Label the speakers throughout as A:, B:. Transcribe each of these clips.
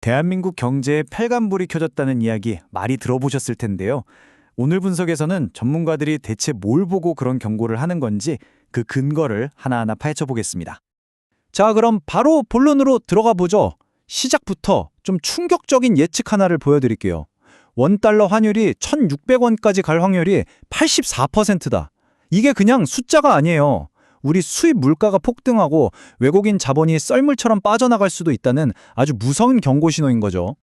A: 대한민국 경제에 팔간불이 켜졌다는 이야기 많이 들어보셨을 텐데요. 오늘 분석에서는 전문가들이 대체 뭘 보고 그런 경고를 하는 건지 그 근거를 하나하나 파헤쳐 보겠습니다. 자, 그럼 바로 본론으로 들어가 보죠. 시작부터 좀 충격적인 예측 하나를 보여드릴게요. 원달러 환율이 1,600원까지 갈 확률이 84%다. 이게 그냥 숫자가 아니에요. 우리 수입 물가가 폭등하고 외국인 자본이 썰물처럼 빠져나갈 수도 있다는 아주 무서운 경고 신호인 거죠.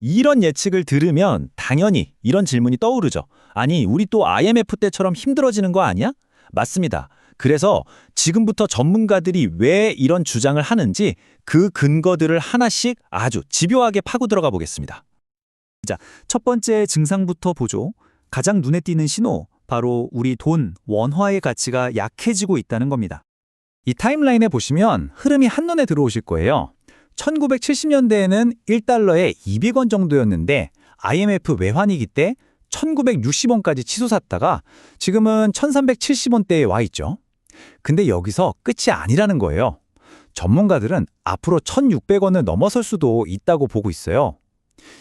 B: 이런 예측을 들으면 당연히 이런 질문이 떠오르죠. 아니, 우리 또 IMF 때처럼 힘들어지는 거 아니야? 맞습니다. 그래서 지금부터 전문가들이 왜 이런 주장을 하는지 그 근거들을 하나씩 아주 집요하게 파고 들어가 보겠습니다.
A: 첫 번째 증상부터 보죠. 가장 눈에 띄는 신호, 바로 우리 돈, 원화의 가치가 약해지고 있다는 겁니다. 이 타임라인에 보시면 흐름이 한눈에 들어오실 거예요. 1970년대에는 1달러에 200원 정도였는데 IMF 외환위기 때 1960원까지 치솟았다가 지금은 1370원대에 와 있죠. 근데 여기서 끝이 아니라는 거예요. 전문가들은 앞으로 1600원을 넘어설 수도 있다고 보고 있어요.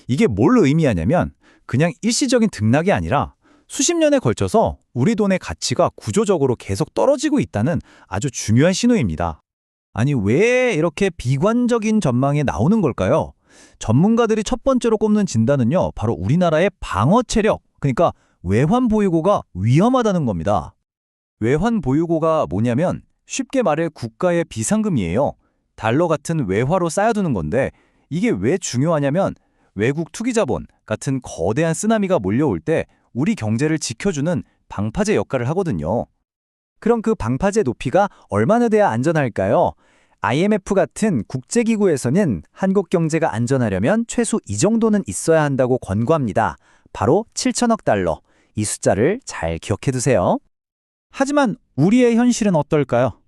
A: 이게 뭘 의미하냐면 그냥 일시적인 등락이 아니라 수십 년에 걸쳐서 우리 돈의 가치가 구조적으로 계속 떨어지고 있다는 아주 중요한 신호입니다. 아니, 왜 이렇게 비관적인 전망이 나오는 걸까요? 전문가들이 첫 번째로 꼽는 진단은요, 바로 우리나라의 방어 체력, 그러니까 외환 보유고가 위험하다는 겁니다. 외환 보유고가 뭐냐면 쉽게 말해 국가의 비상금이에요. 달러 같은 외화로 쌓아두는 건데 이게 왜 중요하냐면 외국 투기 자본 같은 거대한 쓰나미가 몰려올 때 우리 경제를 지켜주는 방파제 역할을 하거든요. 그럼 그 방파제 높이가 얼마나 돼야 안전할까요? IMF 같은 국제기구에서는 한국 경제가 안전하려면 최소 이 정도는 있어야 한다고 권고합니다. 바로 7천억 달러. 이 숫자를 잘 기억해 두세요. 하지만 우리의 현실은 어떨까요?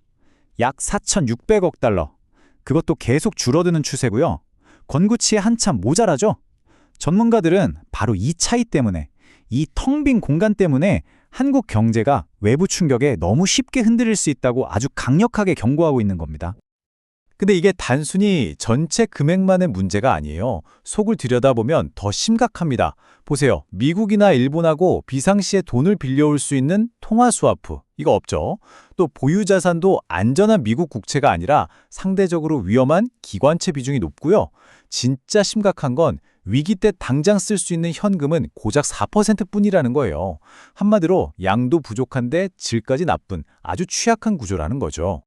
A: 약 4,600억 달러. 그것도 계속 줄어드는 추세고요. 권고치에 한참 모자라죠? 전문가들은 바로 이 차이 때문에, 이 텅 빈 공간 때문에 한국 경제가 외부 충격에 너무 쉽게 흔들릴 수 있다고 아주 강력하게 경고하고 있는 겁니다. 근데 이게 단순히 전체 금액만의 문제가 아니에요. 속을 들여다보면 더 심각합니다. 보세요. 미국이나 일본하고 비상시에 돈을 빌려올 수 있는 통화 스와프. 이거 없죠. 또 보유 자산도 안전한 미국 국채가 아니라 상대적으로 위험한 기관채 비중이 높고요. 진짜 심각한 건 위기 때 당장 쓸 수 있는 현금은 고작 4%뿐이라는 거예요. 한마디로 양도 부족한데 질까지 나쁜 아주 취약한 구조라는 거죠.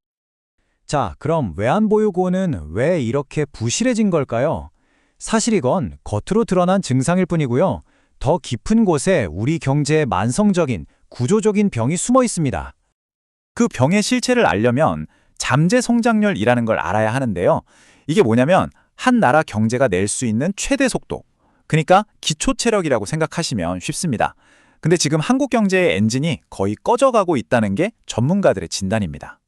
A: 자, 그럼 외환보유고는 왜 이렇게 부실해진 걸까요? 사실 이건 겉으로 드러난 증상일 뿐이고요. 더 깊은 곳에 우리 경제의 만성적인, 구조적인 병이 숨어 있습니다. 그 병의 실체를 알려면 잠재 성장률이라는 걸 알아야 하는데요. 이게 뭐냐면 한 나라 경제가 낼 수 있는 최대 속도. 그러니까 기초 체력이라고 생각하시면 쉽습니다. 근데 지금 한국 경제의 엔진이 거의 꺼져가고 있다는 게 전문가들의 진단입니다.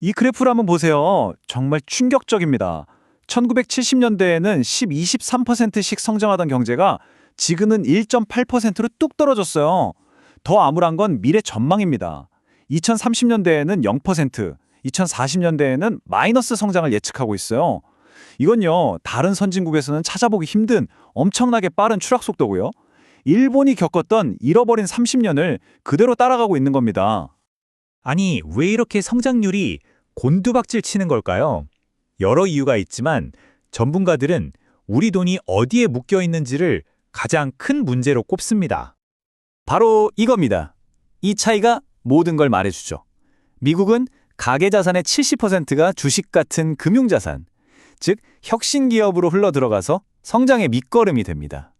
A: 이 그래프를 한번 보세요. 정말 충격적입니다. 1970년대에는 10, 23%씩 성장하던 경제가 지금은 1.8%로 뚝 떨어졌어요. 더 암울한 건 미래 전망입니다. 2030년대에는 0%, 2040년대에는 마이너스 성장을 예측하고 있어요. 이건요, 다른 선진국에서는 찾아보기 힘든 엄청나게 빠른 추락 속도고요. 일본이 겪었던 잃어버린 30년을 그대로 따라가고 있는 겁니다. 아니, 왜 이렇게 성장률이 곤두박질 치는 걸까요? 여러 이유가 있지만 전문가들은 우리 돈이 어디에 묶여 있는지를 가장 큰 문제로 꼽습니다. 바로 이겁니다. 이 차이가 모든 걸 말해주죠. 미국은 가계자산의 70%가 주식 같은 금융자산, 즉 혁신 기업으로 흘러 들어가서 성장의 밑거름이 됩니다.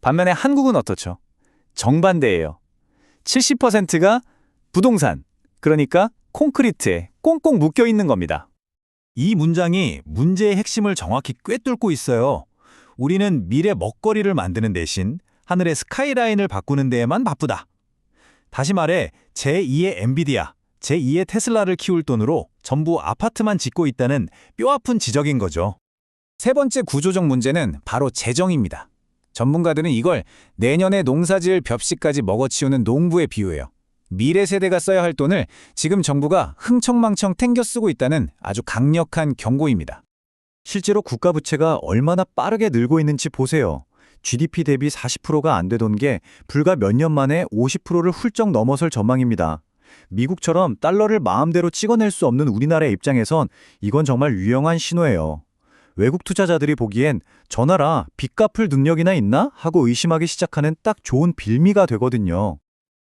A: 반면에 한국은 어떻죠? 정반대예요. 70%가 부동산, 그러니까 콘크리트에 꽁꽁 묶여 있는 겁니다. 이 문장이 문제의 핵심을 정확히 꿰뚫고 있어요. 우리는 미래 먹거리를 만드는 대신 하늘의 스카이라인을 바꾸는 데에만 바쁘다. 다시 말해 제2의 엔비디아, 제2의 테슬라를 키울 돈으로 전부 아파트만 짓고 있다는 뼈아픈 지적인 거죠. 세 번째 구조적 문제는 바로 재정입니다. 전문가들은 이걸 내년에 농사지을 벽시까지 먹어치우는 농부에 비유해요. 미래 세대가 써야 할 돈을 지금 정부가 흥청망청 탱겨 쓰고 있다는 아주 강력한 경고입니다.
C: 실제로 국가 부채가 얼마나 빠르게 늘고 있는지 보세요. GDP 대비 40%가 안 되던 게 불과 몇 년 만에 50%를 훌쩍 넘어설 전망입니다. 미국처럼 달러를 마음대로 찍어낼 수 없는 우리나라의 입장에선 이건 정말 유용한 신호예요. 외국 투자자들이 보기엔 저 나라 빚 갚을 능력이나 있나 하고 의심하기 시작하는 딱 좋은 빌미가 되거든요.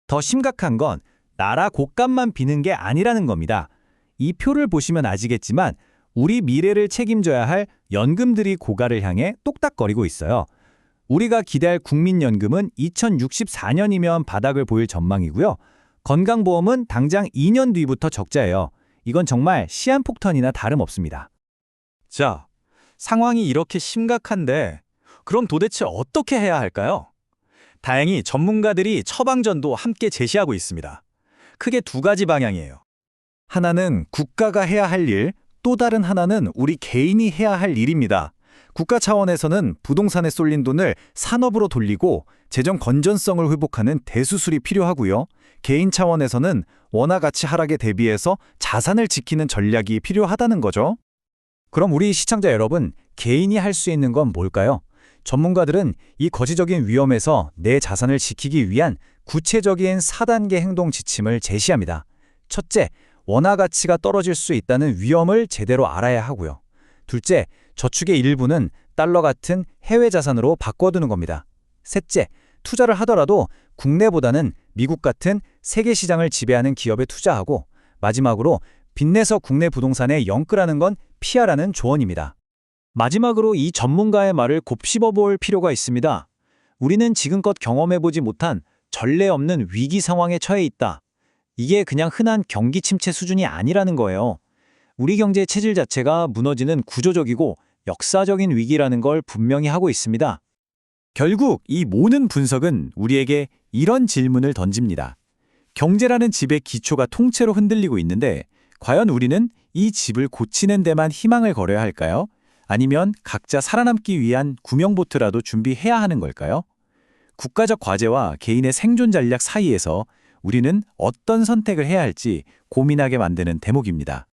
A: 더 심각한 건 나라 곳값만 비는 게 아니라는 겁니다. 이 표를 보시면 아시겠지만 우리 미래를 책임져야 할 연금들이 고가를 향해 똑딱거리고 있어요. 우리가 기대할 국민연금은 2064년이면 바닥을 보일 전망이고요. 건강보험은 당장 2년 뒤부터 적자예요. 이건 정말 시한폭탄이나 다름없습니다. 자, 상황이 이렇게 심각한데 그럼 도대체 어떻게 해야 할까요? 다행히 전문가들이 처방전도 함께 제시하고 있습니다. 크게 두 가지 방향이에요. 하나는 국가가 해야 할 일, 또 다른 하나는 우리 개인이 해야 할 일입니다. 국가 차원에서는 부동산에 쏠린 돈을 산업으로 돌리고 재정 건전성을 회복하는 대수술이 필요하고요. 개인 차원에서는 원화 가치 하락에 대비해서 자산을 지키는 전략이 필요하다는 거죠. 그럼 우리 시청자 여러분, 개인이 할 수 있는 건 뭘까요? 전문가들은 이 거시적인 위험에서 내 자산을 지키기 위한 구체적인 4단계 행동 지침을 제시합니다. 첫째, 원화 가치가 떨어질 수 있다는 위험을 제대로 알아야 하고요. 둘째, 저축의 일부는 달러 같은 해외 자산으로 바꿔두는 겁니다. 셋째, 투자를 하더라도 국내보다는 미국 같은 세계 시장을 지배하는 기업에 투자하고 마지막으로 빚내서 국내 부동산에 영끌하는 건 피하라는 조언입니다. 마지막으로 이 전문가의 말을 곱씹어 볼 필요가 있습니다. 우리는 지금껏 경험해보지 못한 전례 없는 위기 상황에 처해 있다. 이게 그냥 흔한 경기 침체 수준이 아니라는 거예요. 우리 경제 체질 자체가 무너지는 구조적이고 역사적인 위기라는 걸 분명히 하고 있습니다. 결국 이 모든 분석은 우리에게 이런 질문을 던집니다. 경제라는 집의 기초가 통째로 흔들리고 있는데 과연 우리는 이 집을 고치는 데만 희망을 걸어야 할까요? 아니면 각자 살아남기 위한 구명보트라도 준비해야 하는 걸까요? 국가적 과제와 개인의 생존 전략 사이에서 우리는 어떤 선택을 해야 할지 고민하게 만드는 대목입니다.